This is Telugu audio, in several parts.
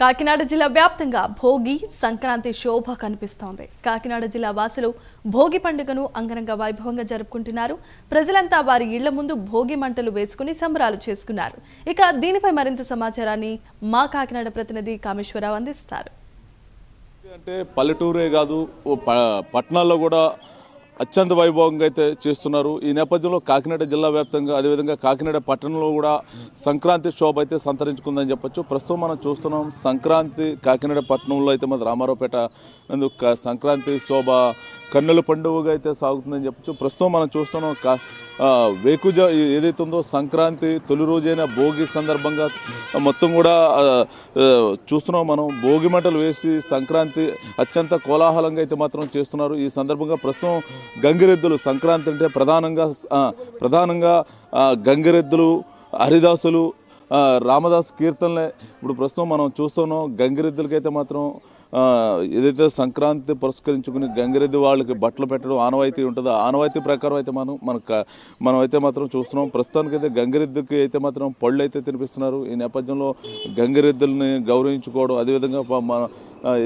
కాకినాడ జిల్లా వ్యాప్తంగా భోగి సంక్రాంతి శోభ కనిపిస్తోంది. కాకినాడ జిల్లా వాసులు భోగి పండుగను అంగరంగ వైభవంగా జరుపుకుంటున్నారు. ప్రజలంతా వారి ఇళ్ళ ముందు భోగి మంటలు వేసుకుని సంబరాలు చేసుకున్నారు. ఇక దీనిపై మరింత సమాచారాన్ని మా కాకినాడ ప్రతినిధి కామేశ్వరరావు అందిస్తారు. అంటే పల్లెటూరే కాదు ఓ పట్టణాల్లో కూడా అత్యంత వైభవంగా అయితే చేస్తున్నారు. ఈ నేపథ్యంలో కాకినాడ జిల్లా వ్యాప్తంగా అదేవిధంగా కాకినాడ పట్టణంలో కూడా సంక్రాంతి శోభ అయితే సంతరించుకుందని చెప్పొచ్చు. ప్రస్తుతం మనం చూస్తున్నాం సంక్రాంతి కాకినాడ పట్టణంలో అయితే మన రామారావుపేట నందు సంక్రాంతి శోభ కన్నుల పండుగగా అయితే సాగుతుందని చెప్పొచ్చు. ప్రస్తుతం మనం చూస్తున్నాం వేకుజ ఏదైతే ఉందో సంక్రాంతి తొలి రోజైన భోగి సందర్భంగా మొత్తం కూడా చూస్తున్నాం మనం. భోగి మంటలు వేసి సంక్రాంతి అత్యంత కోలాహలంగా అయితే మాత్రం చేస్తున్నారు. ఈ సందర్భంగా ప్రస్తుతం గంగిరెద్దులు సంక్రాంతి అంటే ప్రధానంగా ప్రధానంగా గంగిరెద్దులు హరిదాసులు రామదాసు రామదాస్ కీర్తనలే. ఇప్పుడు ప్రస్తుతం మనం చూస్తున్నాం గంగిరెద్దులకైతే మాత్రం ఏదైతే సంక్రాంతి పురస్కరించుకుని గంగిరెద్దు వాళ్ళకి బట్టలు పెట్టడం ఆనవాయితీ ఉంటుందో? ఆనవాయితీ ప్రకారం అయితే మనం మనకు మనం అయితే మాత్రం చూస్తున్నాం. ప్రస్తుతానికైతే గంగిరెద్దుకి అయితే మాత్రం పళ్ళు అయితే తినిపిస్తున్నారు. ఈ నేపథ్యంలో గంగిరెద్దుల్ని గౌరవించుకోవడం అదేవిధంగా మన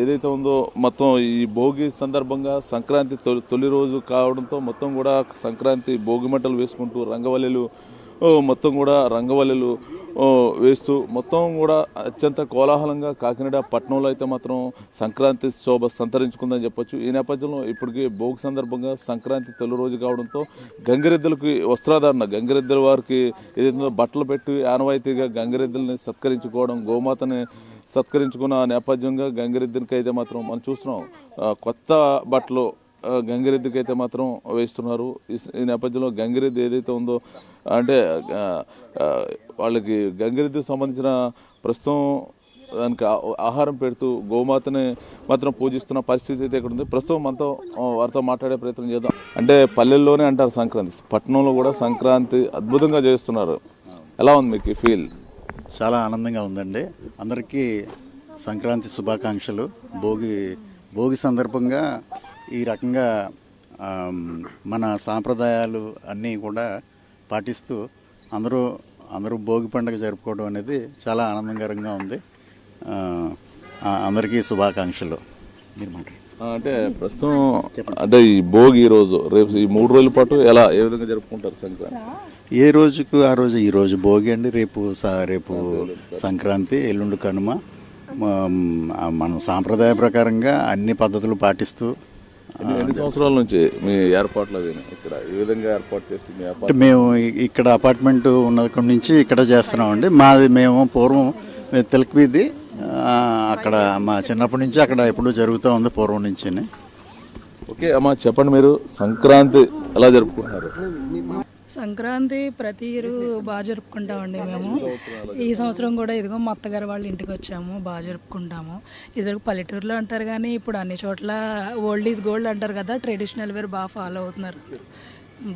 ఏదైతే ఉందో మొత్తం ఈ భోగి సందర్భంగా సంక్రాంతి తొలి తొలి రోజు కావడంతో మొత్తం కూడా సంక్రాంతి భోగి మంటలు వేసుకుంటూ రంగవల్లెలు మొత్తం కూడా రంగవల్లులు వేస్తూ మొత్తం కూడా అత్యంత కోలాహలంగా కాకినాడ పట్టణంలో అయితే మాత్రం సంక్రాంతి శోభ సంతరించుకుందని చెప్పొచ్చు. ఈ నేపథ్యంలో ఇప్పటికీ భోగి సందర్భంగా సంక్రాంతి తొలి రోజు కావడంతో గంగిరెద్దులకి వస్త్రాధారణ గంగిరెద్దుల వారికి ఏదైతే బట్టలు పెట్టి ఆనవాయితీగా గంగిరెద్దుల్ని సత్కరించుకోవడం గోమాతని సత్కరించుకున్న నేపథ్యంగా గంగిరెద్దునికి అయితే మాత్రం మనం చూస్తున్నాం. కొత్త బట్టలు గంగిరెద్దుకి అయితే మాత్రం వేస్తున్నారు. ఈ నేపథ్యంలో గంగిరెద్దు ఏదైతే ఉందో అంటే వాళ్ళకి గంగిరెద్దుకు సంబంధించిన ప్రస్తుతం దానికి ఆహారం పెడుతూ గోమాతని మాత్రం పూజిస్తున్న పరిస్థితి అయితే ఇక్కడ ఉంది ప్రస్తుతం మనతో వారితో మాట్లాడే ప్రయత్నం చేద్దాం. అంటే పల్లెల్లోనే అంటారు సంక్రాంతి. పట్టణంలో కూడా సంక్రాంతి అద్భుతంగా చేస్తున్నారు. ఎలా ఉంది మీకు ఫీల్? చాలా ఆనందంగా ఉందండి. అందరికీ సంక్రాంతి శుభాకాంక్షలు. భోగి భోగి సందర్భంగా ఈ రకంగా మన సాంప్రదాయాలు అన్నీ కూడా పాటిస్తూ అందరూ అందరూ భోగి పండుగ జరుపుకోవడం అనేది చాలా ఆనందకరంగా ఉంది. అందరికీ శుభాకాంక్షలు. అంటే ప్రస్తుతం అంటే ఈ భోగి రోజు రేపు ఈ మూడు రోజుల పాటు ఎలా ఏ విధంగా జరుపుకుంటారు సంక్రాంతి? ఏ రోజుకు ఆ రోజు ఈ రోజు భోగి అండి రేపు రేపు సంక్రాంతి ఎల్లుండి కనుమ. మన సాంప్రదాయ ప్రకారంగా అన్ని పద్ధతులు పాటిస్తూ ఎన్ని సంవత్సరాల నుంచి మీ ఏర్పాట్లు అవి ఇక్కడ ఈ విధంగా ఏర్పాటు చేసి మీ అంటే ఏర్పాటు మేము ఇక్కడ అపార్ట్మెంట్ ఉన్నక్కడి నుంచి ఇక్కడ చేస్తున్నామండి. మాది మేము పూర్వం తెలుగు వీధి అక్కడ మా చిన్నప్పటి నుంచి అక్కడ ఎప్పుడూ జరుగుతూ ఉంది పూర్వం నుంచి ఓకే అమ్మా చెప్పండి మీరు. సంక్రాంతి ఎలా జరుపుకుంటున్నారు? సంక్రాంతి ప్రతి ఇయర్ బాగా జరుపుకుంటామండి మేము. ఈ సంవత్సరం కూడా ఇదిగో మా అత్తగారు వాళ్ళ ఇంటికి వచ్చాము బాగా జరుపుకుంటాము. ఇది పల్లెటూరులో అంటారు కానీ ఇప్పుడు అన్ని చోట్ల ఓల్డ్ ఈజ్ గోల్డ్ అంటారు కదా ట్రెడిషనల్ వేర్ బాగా ఫాలో అవుతున్నారు.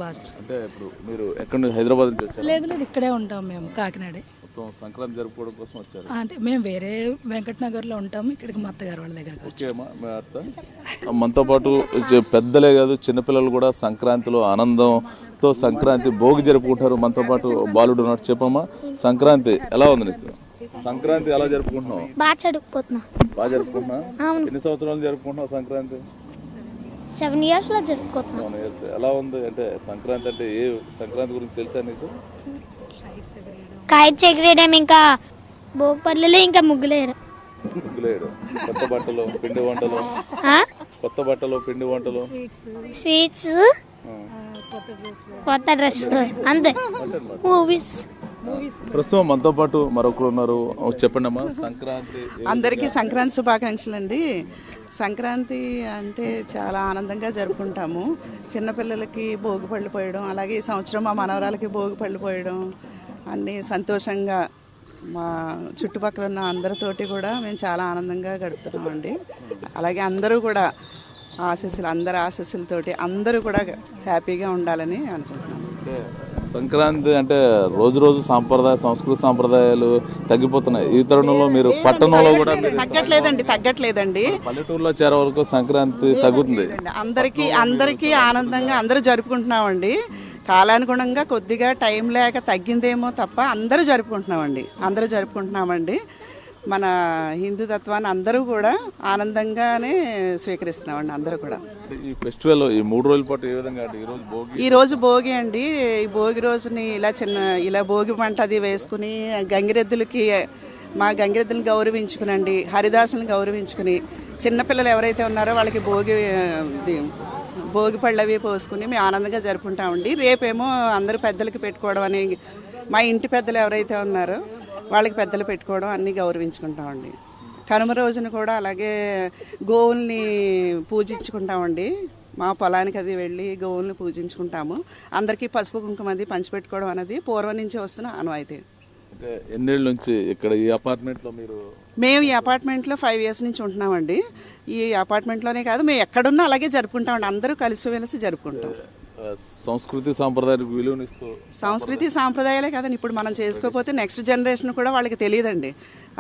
బాగా. అంటే ఇప్పుడు మీరు ఎక్కడి నుంచి హైదరాబాద్ నుంచి వచ్చారు? లేదు లేదు ఇక్కడే ఉంటాం మేము కాకినాడే. మొత్తం సంక్రాంతి జరుపుకోవడం కోసం వచ్చారు? అంటే మేము వేరే వెంకట్ నగర్లో ఉంటాము ఇక్కడికి మా అత్తగారు వాళ్ళ దగ్గరకు ఓకే మనతో పాటు పెద్దలే కాదు చిన్నపిల్లలు కూడా సంక్రాంతిలో ఆనందంతో సంక్రాంతి భోగి జరుపుకుంటారు. మనతో పాటు బాలుడు ఉన్నాడు. చెప్పమ్మా సంక్రాంతి ఎలా ఉంది నీకు? సంక్రాంతి ఎలా జరుపుకుంటున్నావు? బాగా చదువుకుపోతున్నా బాగా జరుపుకుంటున్నా? ఎన్ని సంవత్సరాలు జరుపుకుంటున్నావు సంక్రాంతి? సెవెన్ ఇయర్స్లో జరుపుకుపోతున్నా సెవెన్ ఇయర్స్. ఎలా ఉంది? అంటే సంక్రాంతి అంటే ఏ సంక్రాంతి గురించి తెలుసా నీకు? కైట్ ఎగరేయడం ఇంకా భోగిపల్లిలో ఇంకా ముగ్గులేయడం. ముగ్గులేయడం. కొత్త బట్టలు పిండి వంటలు? కొత్త బట్టలు పిండి వంటలు. స్వీట్స్. కొత్త డ్రెస్సులు అంతే. మూవీస్ ప్రస్తుతం మనతో పాటు మరొకరు ఉన్నారు. చెప్పండి అమ్మా. సంక్రాంతి అందరికీ సంక్రాంతి శుభాకాంక్షలు అండి సంక్రాంతి అంటే చాలా ఆనందంగా జరుపుకుంటాము. చిన్నపిల్లలకి భోగి పళ్ళు పోయడం అలాగే ఈ సంవత్సరం మా మనవరాలకి భోగి పళ్ళు పోయడం అన్నీ సంతోషంగా మా చుట్టుపక్కల ఉన్న అందరితోటి కూడా మేము చాలా ఆనందంగా గడుపుతున్నామండి. అలాగే అందరూ కూడా ఆశీస్సులు అందరి ఆశీస్సులతోటి అందరూ కూడా హ్యాపీగా ఉండాలని అనుకుంటున్నాము అంటే సంక్రాంతి అంటే రోజు రోజు సాంప్రదాయ సంస్కృతి సాంప్రదాయాలు తగ్గిపోతున్నాయి. ఈ తరుణంలో మీరు పట్టణంలో కూడా తగ్గట్లేదండి తగ్గట్లేదండి. పల్లెటూరులో చేరే వరకు సంక్రాంతి తగ్గుతుంది. అందరికీ అందరికీ ఆనందంగా అందరూ జరుపుకుంటున్నామండి. కాలానుగుణంగా కొద్దిగా టైం లేక తగ్గిందేమో తప్ప అందరూ జరుపుకుంటున్నామండి. అందరూ జరుపుకుంటున్నామండి. మన హిందూ తత్వాన్ని అందరూ కూడా ఆనందంగానే స్వీకరిస్తున్నామండి అందరూ కూడా. ఈ ఫెస్టివల్ ఈ మూడు రోజుల పాటు ఏ విధంగా అంటే ఈ రోజు భోగి? ఈ రోజు భోగి అండి. ఈ భోగి రోజుని ఇలా చిన్న ఇలా భోగి మంట అది వేసుకుని గంగిరెద్దులకి మా గంగిరెద్దులను గౌరవించుకునండి హరిదాసులను గౌరవించుకుని చిన్నపిల్లలు ఎవరైతే ఉన్నారో వాళ్ళకి భోగి భోగి పళ్ళు అవి పోసుకుని మేము ఆనందంగా జరుపుకుంటామండి. రేపేమో అందరూ పెద్దలకి పెట్టుకోవడం అని మా ఇంటి పెద్దలు ఎవరైతే ఉన్నారో వాళ్ళకి పెద్దలు పెట్టుకోవడం అన్నీ గౌరవించుకుంటామండి. కనుమ రోజున కూడా అలాగే గోవుల్ని పూజించుకుంటామండి. మా పొలానికి అది వెళ్ళి గోవుల్ని పూజించుకుంటాము. అందరికీ పసుపు కుంకుమ అది పంచిపెట్టుకోవడం అనేది పూర్వం నుంచి వస్తున్న అంటే ఎన్నేళ్ళ నుంచి ఇక్కడ ఈ అపార్ట్మెంట్లో మీరు మేము ఈ అపార్ట్మెంట్లో ఫైవ్ ఇయర్స్ నుంచి ఉంటున్నామండి. ఈ అపార్ట్మెంట్లోనే కాదు మేము ఎక్కడున్నా అలాగే జరుపుకుంటామండి. అందరూ కలిసి వెలిసి జరుపుకుంటాం. సంస్కృతి సాంప్రదాయాలకు విలువనిస్తూ సంస్కృతి సాంప్రదాయాలే కదండి. ఇప్పుడు మనం చేసుకోకపోతే నెక్స్ట్ జనరేషన్ కూడా వాళ్ళకి తెలియదండి.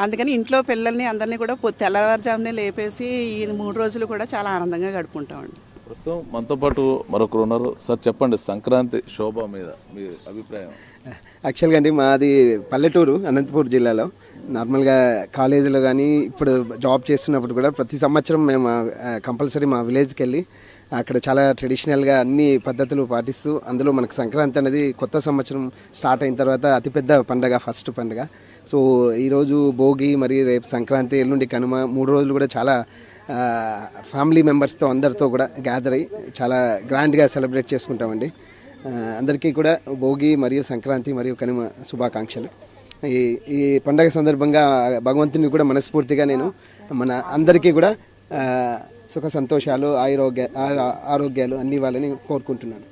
అందుకని ఇంట్లో పిల్లల్ని అందరినీ కూడా తెల్లవారుజామునే లేపేసి ఈ మూడు రోజులు కూడా చాలా ఆనందంగా గడుపుకుంటామండి. ప్రస్తుతం మనతో పాటు మరొకరు ఉన్నారు. సార్ చెప్పండి సంక్రాంతి శోభ మీద మీ అభిప్రాయం? యాక్చువల్గా అండి మాది పల్లెటూరు అనంతపూర్ జిల్లాలో. నార్మల్గా కాలేజీలో కానీ ఇప్పుడు జాబ్ చేస్తున్నప్పుడు కూడా ప్రతి సంవత్సరం మేము కంపల్సరీ మా విలేజ్కి వెళ్ళి అక్కడ చాలా ట్రెడిషనల్గా అన్ని పద్ధతులు పాటిస్తూ అందులో మనకు సంక్రాంతి అనేది కొత్త సంవత్సరం స్టార్ట్ అయిన తర్వాత అతిపెద్ద పండగ ఫస్ట్ పండగ. సో ఈరోజు భోగి మరియు రేపు సంక్రాంతి ఎల్లుండి కనుమ మూడు రోజులు కూడా చాలా ఫ్యామిలీ మెంబర్స్తో అందరితో కూడా గ్యాదర్ అయ్యి చాలా గ్రాండ్గా సెలబ్రేట్ చేసుకుంటామండి. అందరికీ కూడా భోగి మరియు సంక్రాంతి మరియు కనుమ శుభాకాంక్షలు. ఈ ఈ పండగ సందర్భంగా భగవంతుని కూడా మనస్ఫూర్తిగా నేను మన అందరికీ కూడా సుఖ సంతోషాలు ఆరోగ్య ఆ- ఆరోగ్యాలు అన్ని వాళ్ళని కోరుకుంటున్నాను.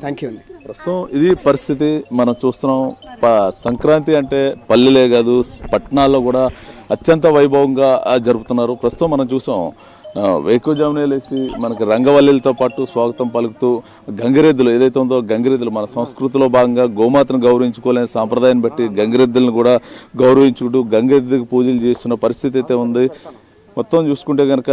థ్యాంక్ యూ అండి. ప్రస్తుతం ఇది పరిస్థితి. మనం చూస్తున్నాం సంక్రాంతి అంటే పల్లెలే కాదు పట్టణాల్లో కూడా అత్యంత వైభవంగా జరుపుతున్నారు. ప్రస్తుతం మనం చూసాం వేకుజామునే లేచి మనకి రంగవల్లిలతో పాటు స్వాగతం పలుకుతూ గంగిరెద్దులు ఏదైతే ఉందో గంగిరెద్దులు మన సంస్కృతిలో భాగంగా గోమాతను గౌరవించుకోలేని సాంప్రదాయాన్ని బట్టి గంగిరెద్దులను కూడా గౌరవించుకుంటూ గంగిరెద్దుకి పూజలు చేస్తున్న పరిస్థితి అయితే ఉంది. మొత్తం చూసుకుంటే కనుక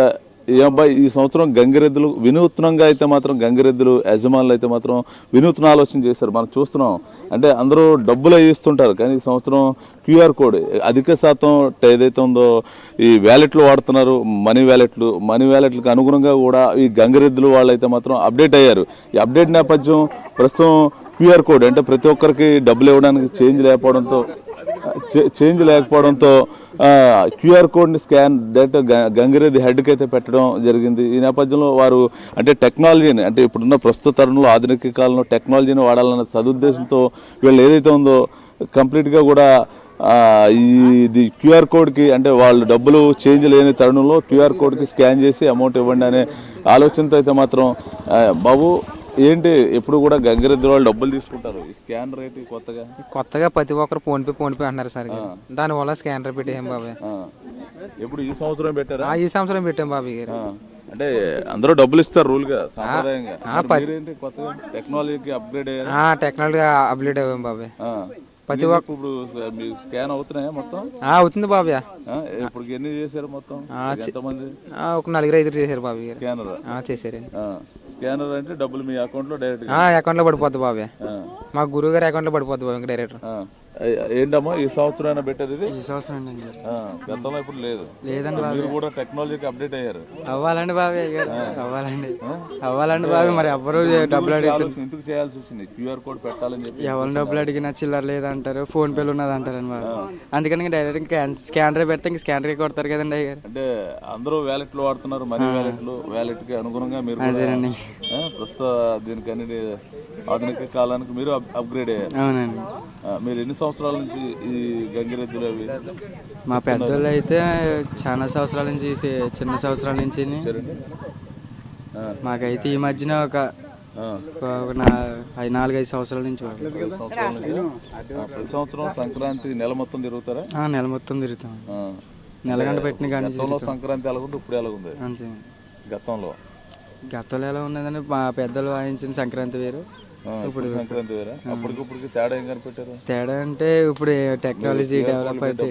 అబ్బాయి ఈ సంవత్సరం గంగిరెద్దులు వినూత్నంగా అయితే మాత్రం గంగిరెద్దులు యజమానులు అయితే మాత్రం వినూత్న ఆలోచన చేశారు. మనం చూస్తున్నాం. అంటే అందరూ డబ్బులు ఇస్తుంటారు. కానీ ఈ సంవత్సరం క్యూఆర్ కోడ్ అధిక శాతం ఏదైతే ఉందో ఈ వ్యాలెట్లు వాడుతున్నారు మనీ వ్యాలెట్లు మనీ వ్యాలెట్లకు అనుగుణంగా కూడా ఈ గంగిరెద్దులు వాళ్ళైతే మాత్రం అప్డేట్ అయ్యారు. ఈ అప్డేట్ నేపథ్యం ప్రస్తుతం క్యూఆర్ కోడ్ అంటే ప్రతి ఒక్కరికి డబ్బులు ఇవ్వడానికి చేంజ్ లేకపోవడంతో చే- చేంజ్ లేకపోవడంతో క్యూఆర్ కోడ్ని స్కాన్ డైరెక్ట్ గ- గంగిరెద్ది హెడ్కి అయితే పెట్టడం జరిగింది. ఈ నేపథ్యంలో వారు అంటే టెక్నాలజీని అంటే ఇప్పుడున్న ప్రస్తుత తరుణంలో ఆధునిక కాలంలో టెక్నాలజీని వాడాలన్న సదుద్దేశంతో వీళ్ళు ఏదైతే ఉందో కంప్లీట్గా కూడా ఈ ఇది క్యూఆర్ కోడ్కి అంటే వాళ్ళు డబ్బులు చేంజ్ లేని తరుణంలో క్యూఆర్ కోడ్కి స్కాన్ చేసి అమౌంట్ ఇవ్వండి అనే ఆలోచనతో అయితే మాత్రం బాబు ఏంటి ఎప్పుడు కూడా గంగిరెద్ది వాళ్ళు డబ్బులు తీసుకుంటారు? ఈ స్కానర్ ఏంటి కొత్తగా? కొత్తగా ప్రతి ఒక్కరు ఫోన్ పే ఫోన్ పే అంటున్నారు సార్. దాని వల్ల స్కానర్ పెట్టేయం బాబాయ్. ఎప్పుడు ఈ సంవత్సరం పెట్టారా? ఆ, ఈ సంవత్సరం పెట్టాం బాబాయ్ గారు ఆ. అంటే అందరూ డబ్బులు ఇస్తారు రూల్గా సాంప్రదాయంగా. మరి మీరేంటి కొత్తగా టెక్నాలజీకి అప్గ్రేడ్ అయ్యారు? ఆ, టెక్నాలజీ అప్డేట్ అవ్వం బాబాయ్ ప్రతి ఒక్క ఇప్పుడు మీకు స్కాన్ అవుతున్నాయా మొత్తం? ఆ, అవుతుంది బాబాయ్ ఆ, ఇప్పుడు ఎన్ని చేశారు మొత్తం? ఎంతమంది? ఆ, ఒక నలుగురు ఐదుగురు చేశారు బాబాయ్ గారు స్కానర్. ఆ, చేశారు. స్కానర్ అంటే డబ్బులు మీ అకౌంట్లో డైరెక్ట్ ఆ, అకౌంట్లో పడిపోద్ది బాబాయ్ మా గురువు గారి అకౌంట్లో పడిపోద్ది బాబాయ్ ఇంకా డైరెక్టర్ ఏంటమ్మా ఈ సంవత్సరం అయినా పెట్టారు ఇది? ఈ సంవత్సరం అండి గతంలో ఇప్పుడు లేదు. లేదండి మీరు కూడా టెక్నాలజీకి అప్డేట్ అయ్యారు. అవ్వాలండి గారు అవ్వాలండి. అవ్వాలండి బాబాయ్ మరి ఎవ్వరు డబ్బులు ఆలోచన ఎందుకు చేయాల్సి వచ్చింది? క్యూఆర్ కోడ్ పెట్టాలని చెప్పి ఎవరిని డబ్బులు అడిగినా చిల్లర లేదంటారు ఫోన్ పేలు ఉన్నది అంటారండి బాబు అందుకని డైరెక్ట్ స్కానర్ పెడితే ఇంక స్కానర్ కొడతారు కదండి అయ్యారు అంటే అందరూ వ్యాలెట్లు వాడుతున్నారు మనీ వ్యాలెట్లు వ్యాలెట్కి అనుగుణంగా మీరు అదేనండి. ప్రస్తుత దీనికి అన్ని ఆధునిక కాలానికి మీరు అప్- అప్గ్రేడ్ అయ్యారు. అవునండి. మీరు ఎన్ని సంవత్సరాల నుంచి ఈ గంగిరెద్దులు అవి మా పెద్దోళ్ళు అయితే చాలా సంవత్సరాల నుంచి చిన్న సంవత్సరాల నుంచి మాకైతే ఈ మధ్యన ఒక నాలుగైదు సంవత్సరాల నుంచి ప్రతి సంవత్సరం సంక్రాంతి నెల మొత్తం తిరుగుతారా? ఆ, నెల మొత్తం తిరుగుతాం. ఆ. నెలగంట పెట్టిన గతంలో సంక్రాంతి ఎలాగుంది? ఇప్పుడు ఎలాగుంది? అంతే. గతంలో? గతంలో ఎలా ఉన్నదండి మా పెద్దలు వాయించిన సంక్రాంతి వేరు. ఇప్పుడు సంక్రాంతి వేరా? అప్పటికిప్పటికి తేడా ఏం కనిపెట్టారు? తేడా అంటే ఇప్పుడు టెక్నాలజీ డెవలప్ అయితే.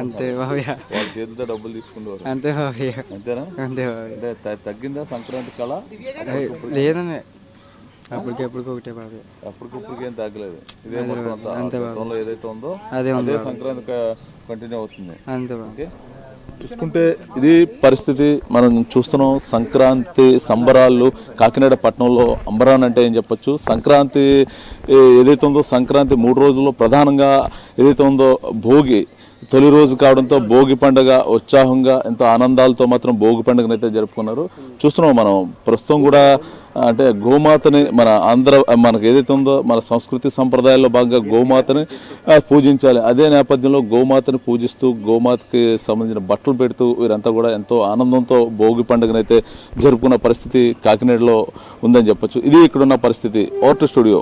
అంతే బాబయ్య వాళ్ళ చేతితో డబ్బులు తీసుకునేవారు అంతే బాబయ్య అంతేనా? అంతే బాబయ్య తగ్గిందా సంక్రాంతి కళ? లేదండి అప్పటికి ఎప్పటికి ఒకటే బాధ అప్పటికప్పుడు ఏం తగ్గలేదు. ఇదే మొత్తం బాబు. ఏదైతే ఉందో అదే బాబు. సంక్రాంతి కంటిన్యూ అవుతుంది. అంతే బాబు చూసుకుంటే ఇది పరిస్థితి మనం చూస్తున్నాం. సంక్రాంతి సంబరాలు కాకినాడ పట్టణంలో అంబరాన్ అంటే ఏం చెప్పొచ్చు? సంక్రాంతి ఏదైతే ఉందో సంక్రాంతి మూడు రోజుల్లో ప్రధానంగా ఏదైతే ఉందో భోగి తొలి రోజు కావడంతో భోగి పండుగ ఉత్సాహంగా ఎంతో ఆనందాలతో మాత్రం భోగి పండుగను అయితే జరుపుకున్నారు. చూస్తున్నాం మనం ప్రస్తుతం కూడా అంటే గోమాతని మన ఆంధ్ర మనకు ఏదైతే ఉందో మన సంస్కృతి సంప్రదాయాల్లో భాగంగా గోమాతని పూజించాలి. అదే నేపథ్యంలో గోమాతని పూజిస్తూ గోమాతకి సంబంధించిన బట్టలు పెడుతూ వీరంతా కూడా ఎంతో ఆనందంతో భోగి పండుగనైతే జరుపుకున్న పరిస్థితి కాకినాడలో ఉందని చెప్పొచ్చు. ఇది ఇక్కడున్న పరిస్థితి. Voter studio.